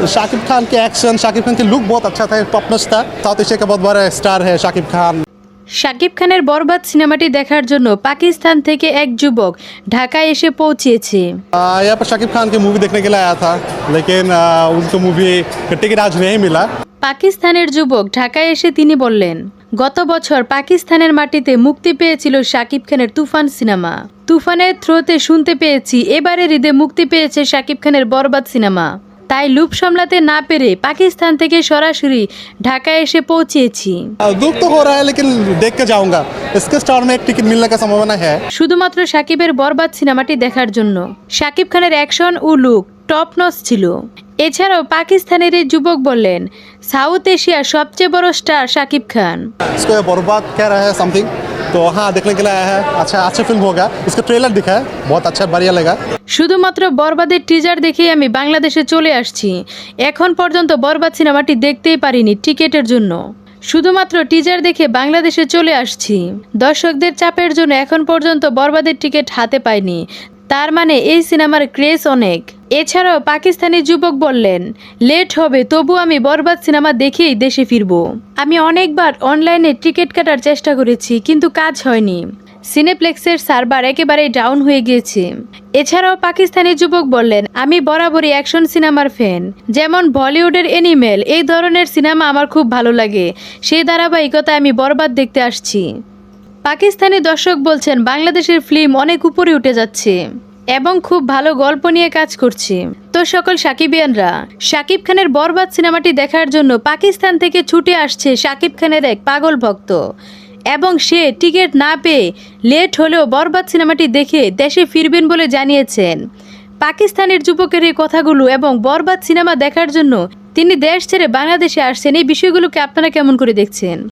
शाकिब खान के एक्शन शाकिब खान के लुक बहुत अच्छा था टॉपनच था साउथ एशिया का बहुत बड़ा स्टार है शाकिब खान শাকিব খানের বরবাদ সিনেমাটি দেখার জন্য পাকিস্তান থেকে এক যুবক ঢাকায় এসে পৌঁছেছে आ, यहाँ पर शाकिब खान की मूवी देखने के लिए आया था लेकिन आ, उनको मूवी का टिकट आज नहीं मिला পাকিস্তানের যুবক ঢাকায় এসে তিনি বললেন গত বছর পাকিস্তানের মাটিতে মুক্তি পেয়েছিল শাকিব খানের তুফান সিনেমা তুফানের থ্রোতে শুনতে পেয়েছি এবারের ঈদে মুক্তি পেয়েছে শাকিব খানের বরবাদ সিনেমা তাই লুপ সামলাতে না পেরে পাকিস্তান থেকে সরাসরি ঢাকায় এসে পৌঁছেছি। শুধুমাত্র সাকিবের বরবাদ সিনেমাটি দেখার জন্য। সাকিব খানের অ্যাকশন ও লুক টপ নস ছিল। এছাড়াও পাকিস্তানের এই যুবক বললেন সাউথ এশিয়ার সবচেয়ে বড় স্টার সাকিব খান। বরবাদ কে সামথিং कह रहा है समथिंग तो हाँ देखने के लिए आया है अच्छा अच्छा फिल्म होगा इसका ट्रेलर दिखा है बहुत अच्छा बढ़िया लगा শুধুমাত্র বরবাদের টিজার দেখেই আমি বাংলাদেশে চলে আসছি এখন পর্যন্ত বরবাদ সিনেমাটি দেখতেই পারিনি টিকেটের জন্য শুধুমাত্র টিজার দেখে বাংলাদেশে চলে আসছি দর্শকদের চাপের জন্য এখন পর্যন্ত বরবাদের টিকিট হাতে পাইনি তার মানে এই সিনেমার ক্রেজ অনেক এছাড়াও পাকিস্তানি যুবক বললেন, লেট হবে, তবু আমি বরবাদ সিনেমা দেখেই দেশে ফিরবো। আমি অনেকবার অনলাইনে টিকিট কাটার চেষ্টা করেছি, কিন্তু কাজ হয়নি। সিনেপ্লেক্সের সার্ভার একেবারেই ডাউন হয়ে গিয়েছে। এছাড়াও পাকিস্তানি যুবক বললেন, আমি বরাবরই অ্যাকশন সিনেমার ফ্যান। যেমন বলিউডের এনিমেল, এই ধরনের সিনেমা আমার খুব ভালো লাগে। সেই ধারাবাহিকতায় আমি বরবাদ দেখতে আসছি। পাকিস্তানি দর্শক বলছেন, বাংলাদেশের ফিল্ম অনেক উপরে উঠে যাচ্ছে। এবং খুব ভালো গল্প নিয়ে কাজ করছি। তো সকল সাকিবিয়ানরা শাকিব খানের বরবাদ সিনেমাটি দেখার জন্য পাকিস্তান থেকে ছুটে আসছে শাকিব খানের এক পাগল ভক্ত। এবং সে টিকিট না পেয়ে লেট হলেও বরবাদ সিনেমাটি দেখে দেশে ফিরবেন বলে জানিয়েছেন। পাকিস্তানের যুবকের এই কথাগুলো এবং বরবাদ সিনেমা দেখার জন্য তিনি দেশ ছেড়ে বাংলাদেশে আসছেন, এই বিষয়গুলোকে আপনারা কেমন করে দেখছেন?